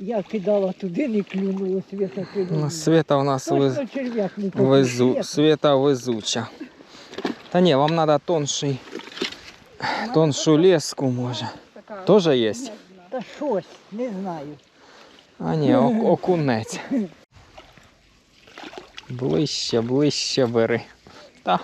Я кидала туди, не клюнуло, світа клюнуло. Ну, Света у нас вез... Точно черв'як не везу... попав. Света везуча. Та ні, вам треба тонший, тоншу леску може. Тоже є? Та щось, не знаю. А ні, ок- окунець. Ближче, ближче бери. Та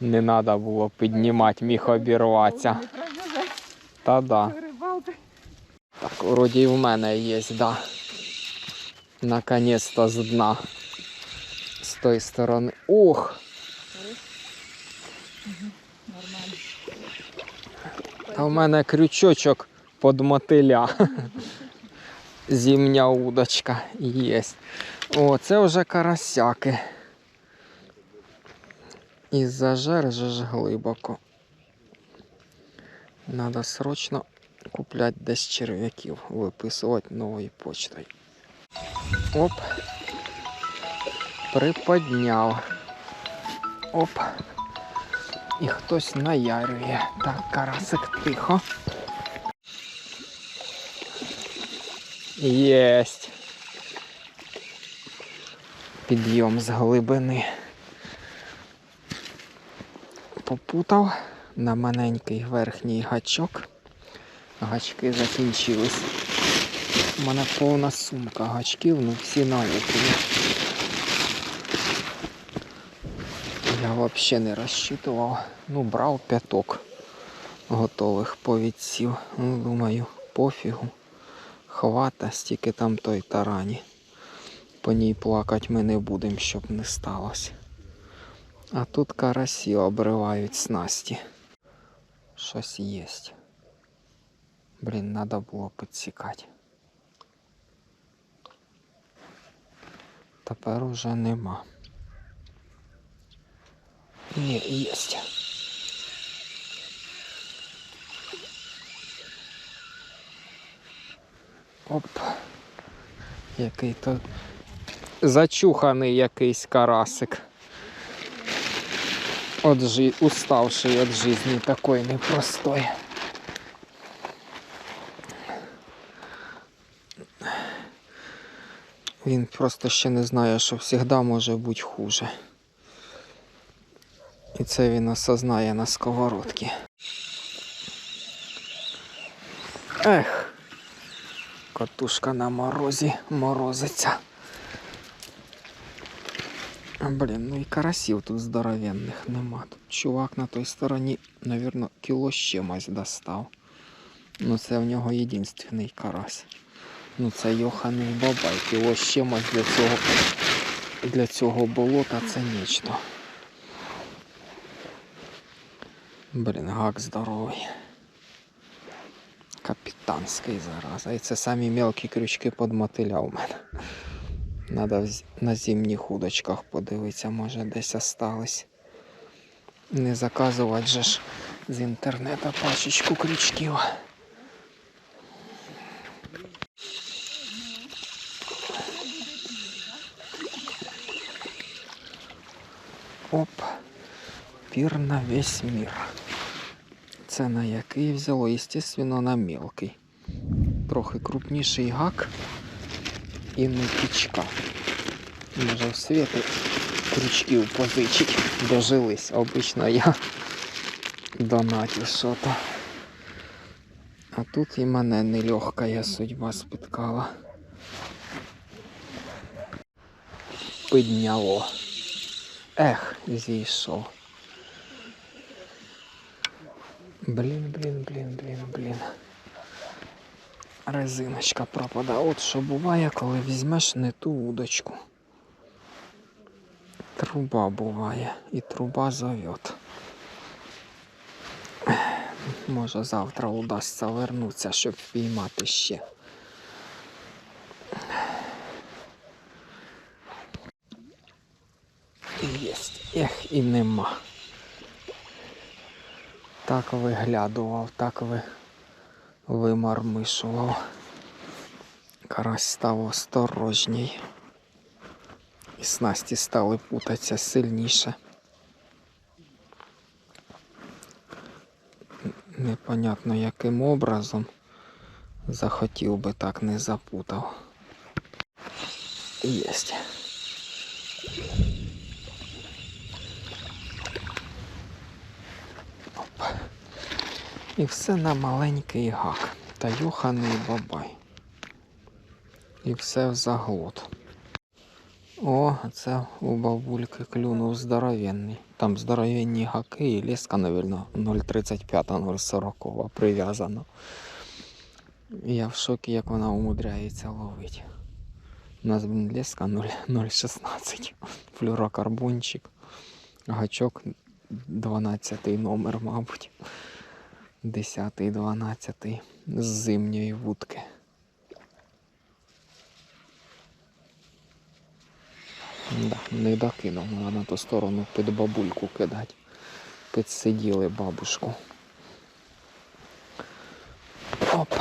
не треба було піднімати, міг обірватися. Та да. Так, Вроді і в мене є, да. Наконець-то з дна. З тої сторони. Ох! Та в мене крючочок під мотиля. Зімня удочка є. О, це вже карасяки. І зажер же ж глибоко. Надо срочно купляти десь черв'яків, виписувати новою почтою. Оп. Приподняв. Оп. І хтось наярює. Так, карасик тихо. Єсть. Підйом з глибини. Попутав на маленький верхній гачок. Гачки закінчились. У мене повна сумка гачків, ну всі наліплені. Я взагалі не розчитував. Ну, брав п'яток готових повідсів. Ну, думаю, пофігу. Хвата, стільки там той тарані. По ній плакати ми не будемо, щоб не сталося. А тут карасі обривають снасті. Щось є. Блін, треба було підсікати. Тепер уже нема. Ні, єсть. Оп. Який то зачуханий якийсь карасик. От жи... Уставший від житті такої непростої. Він просто ще не знає, що завжди може бути хуже. І це він осознає на сковородці. Ех, катушка на морозі морозиться. Блін, ну і карасів тут здоровенних нема. Тут чувак на той стороні, мабуть, кіло з чимось достав. Ну це в нього єдинственний карась. Ну це йоханий кіло з чимось для цього, для цього болота це нічто. Блін, гак здоровий. Капітанський зараза. І це самі мелкі крючки під мотиля у мене. Надо на зимніх удочках подивитися, може десь остались. Не заказувати же ж з інтернету пачечку крючків. Оп, пір на весь мір. Це на який взяло, Естественно, на мелкий. Трохи крупніший гак і нитичка. Може в світи крючків позичить. Дожились. Обично я донатю що-то. А тут і мене нелегка судьба спіткала. Підняло. Ех, зійшов. Блін, блін, блін, блін, блін. Резиночка пропадає. От що буває, коли візьмеш не ту удочку. Труба буває. І труба зовет. Може завтра удасться вернутися, щоб впіймати ще. Єсть. Ех, і нема. Так виглядував, так ви вимармишував. Карась став осторожній. І снасті стали путатися сильніше. Непонятно яким образом Захотів би так не запутав. Єсть. І все на маленький гак. Та юханий бабай. І все в заглот. О, це у бабульки клюнув здоровенний. Там здоровенні гаки і ліска, навірно, 0,35-0,40 прив'язана. Я в шокі, як вона умудряється ловити. У нас, блін, леска 0,16. Флюрокарбончик. Гачок 12 номер, мабуть. 10 12 з зимньої вудки. Да, не докинув, треба на ту сторону під бабульку кидати. Підсиділи бабушку. Оп.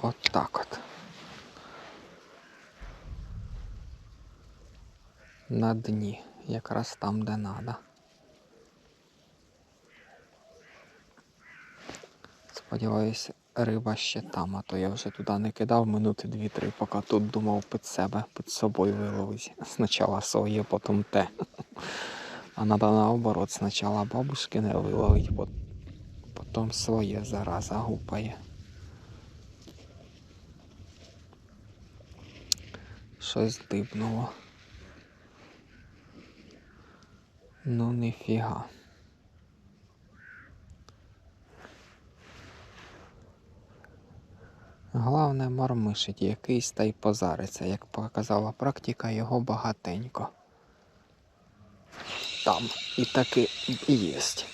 От так от. На дні, якраз там, де треба. Сподіваюсь, риба ще там, а то я вже туди не кидав минути дві-три, поки тут думав під себе, під собою виловити. Спочатку своє, потім те. А треба наоборот, спочатку бабушки не виловити, потім своє зараза гупає. Щось дибнуло. Ну ніфіга. Головне мармишить якийсь та й позариться, як показала практика, його багатенько. Там і таки єсть.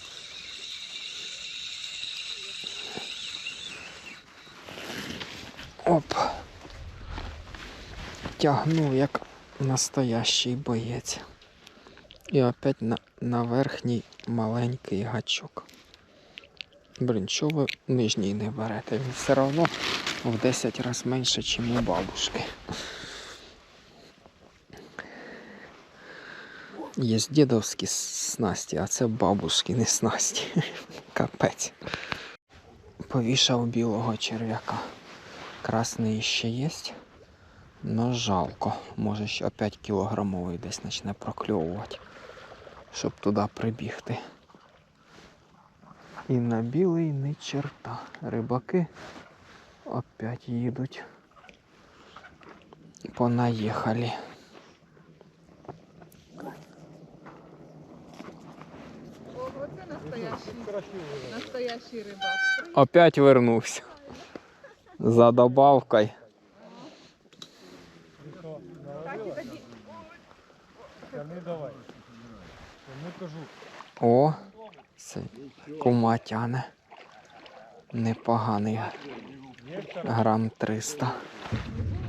Оп. Тягнув як настоящий боєць. І опять на, на верхній маленький гачок. Блін, чого ви нижній не берете? Він все одно в 10 разів менше, ніж у бабушки. Є дідовські снасті, а це бабушкини снасті. Капець. Повішав білого черв'яка. Красний ще є, но жалко. Може ще опять кілограмовий десь почне прокльовувати, щоб туди прибігти. І на білий ні черта. Рибаки опять їдуть. Понаїхали. Ого, це настоящий, настоящий рибак. Опять вернувся. За кажу. О, це кума тяне. Непоганий. Грам 300.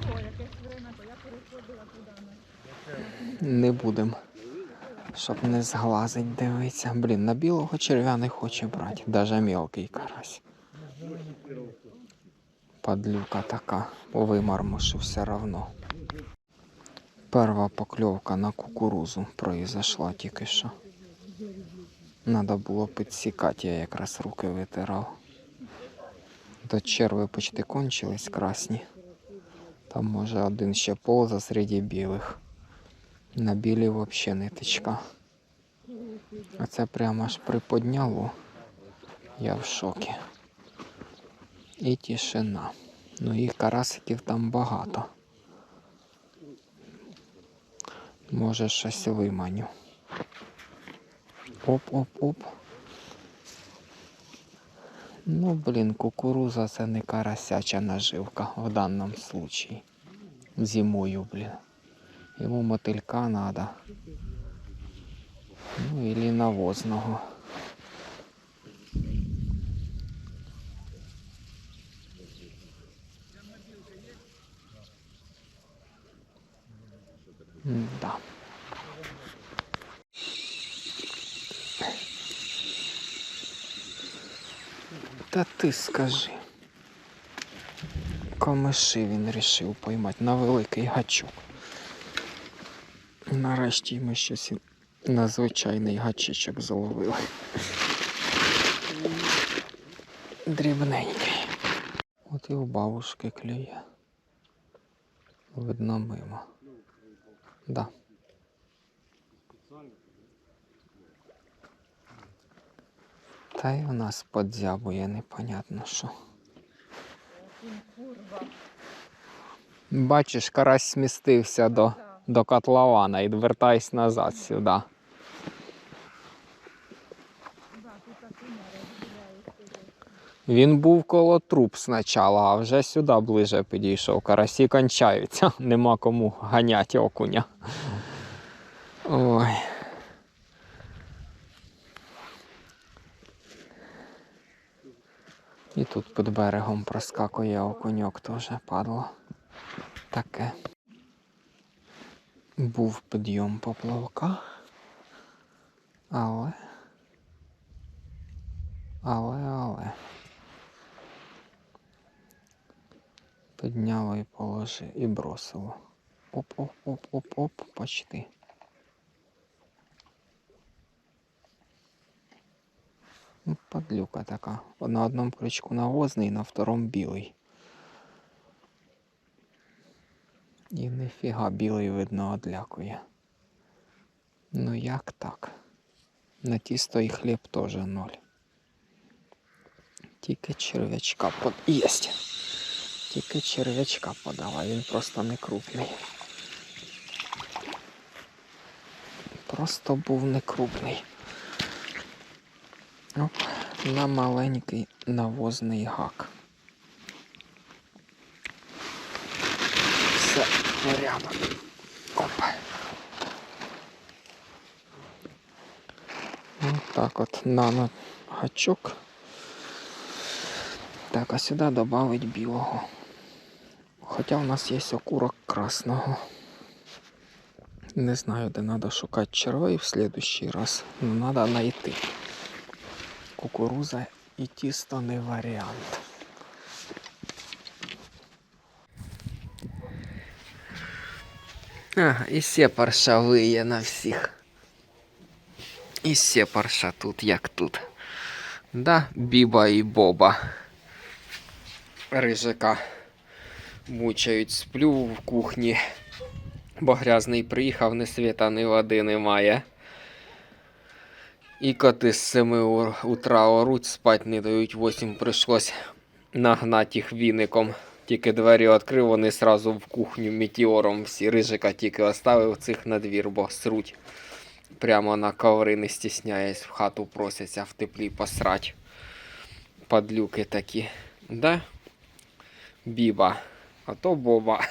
було якесь время, то я переходила туди. на- Не будем. Щоб не зглазить, дивиться. Блін, на білого черв'я не хоче брати. Даже мелкий карась. Падлюка така. Вимармушу все равно. Перша покльовка на кукурузу произошла тільки що. Надо було підсікати, я якраз руки витирав. До черви почти кончились красні. Там може один ще полза серед білих. На білі взагалі ниточка. А це прямо аж приподняло. Я в шокі. І тишина. Ну і карасиків там багато. Може щось виманю. Оп-оп-оп. Ну, блін, кукуруза це не карасяча наживка в даному случаї. Зимою, блін. Йому мотилька надо. Ну или навозного. Да. Та ти скажи. Камиши він рішив поймати на великий гачок. Нарешті ми щось на звичайний гачечок зловили. Дрібненький. От і у бабушки клює. Видно мимо. Да. Та й у нас подзябує непонятно що. Бачиш, карась смістився до, до котлована і вертайся назад сюди. Він був коло труб спочатку, а вже сюди ближе підійшов. Карасі кончаються, нема кому ганяти окуня. Ой. І тут під берегом проскакує окуньок теж падло. Таке. Був підйом поплавка. Але. Але, але. Підняло і положи, і бросило. Оп-оп-оп-оп-оп, почти. Подлюка така. На одному крючку навозний, на втором білий. І ніфіга білий видно одлякує. Ну як так? На тісто і хліб теж ноль. Тільки черв'ячка под... Єсть! Тільки черв'ячка подала, він просто не крупний. Просто був не крупний. Оп, на маленький навозний гак. Все, порядок. Опа. Ось так от нано гачок. Так, а сюди додавить білого. Хоча у нас є окурок красного. Не знаю, де треба шукати червей в следующий раз. Ну, треба знайти. Кукуруза і тісто не варіант. Ага, і сепарша виє на всіх. І сепарша тут, як тут. Да, Біба і Боба. Рижака мучають, сплю в кухні, бо грязний приїхав, ні світа, ні води немає. І коти з 7 утра оруть, спать не дають, 8 прийшлось нагнати їх віником. Тільки двері відкрив, вони сразу в кухню метеором всі. Рижика тільки оставив цих на двір, бо сруть. Прямо на коври, не стісняясь, в хату просяться в теплі посрать. Падлюки такі. Да? Біба. А то Боба.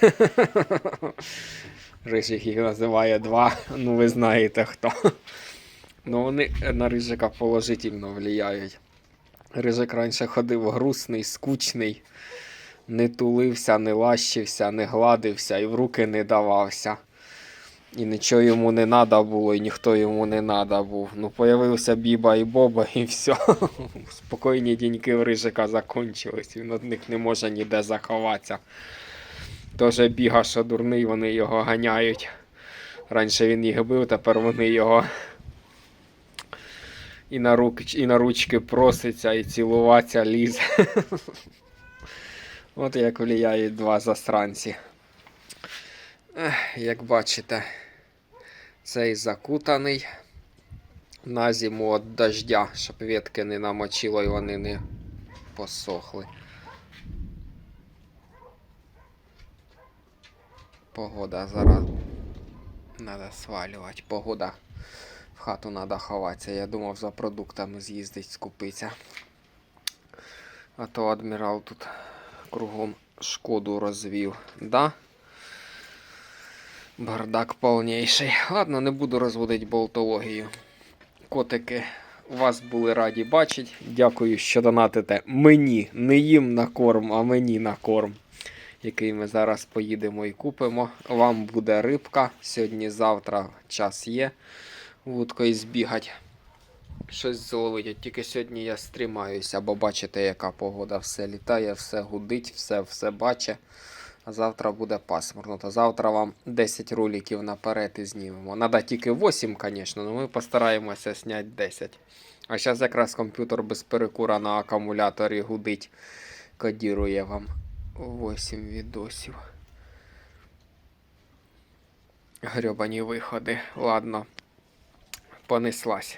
Рижик їх називає два. Ну ви знаєте хто. Ну вони на Рижика положительно влияють. Рижик раніше ходив грустний, скучний, не тулився, не лащився, не гладився і в руки не давався. І нічого йому не треба було, і ніхто йому не треба був. Ну, появився Біба і Боба, і все. Спокійні діньки в Рижика закончились. Він від них не може ніде заховатися. Тоже біга, що дурний, вони його ганяють. Раніше він їх бив, тепер вони його і на, рук, і на ручки проситься, і цілуватися лізе. От як влияють два засранці. Як бачите, цей закутаний на зиму від дождя, щоб ветки не намочило і вони не посохли. Погода зараз треба свалювати. Погода хату треба ховатися. Я думав за продуктами з'їздить, скупитися. А то адмірал тут кругом шкоду розвів. Да? Бардак повніший. Ладно, не буду розводити болтологію. Котики, вас були раді бачити. Дякую, що донатите мені, не їм на корм, а мені на корм, який ми зараз поїдемо і купимо. Вам буде рибка. Сьогодні-завтра час є. Вудкою збігати. Щось зловить. Тільки сьогодні я стримаюся, бо бачите, яка погода. Все літає, все гудить, все, все бачить. А завтра буде пасмурно. То завтра вам 10 роликів наперед і знімемо. Надо тільки 8, звісно, але ми постараємося зняти 10. А зараз якраз комп'ютер без перекура на акумуляторі гудить, кодірує вам. 8 відосів. Грьобані виходи. Ладно, понеслась.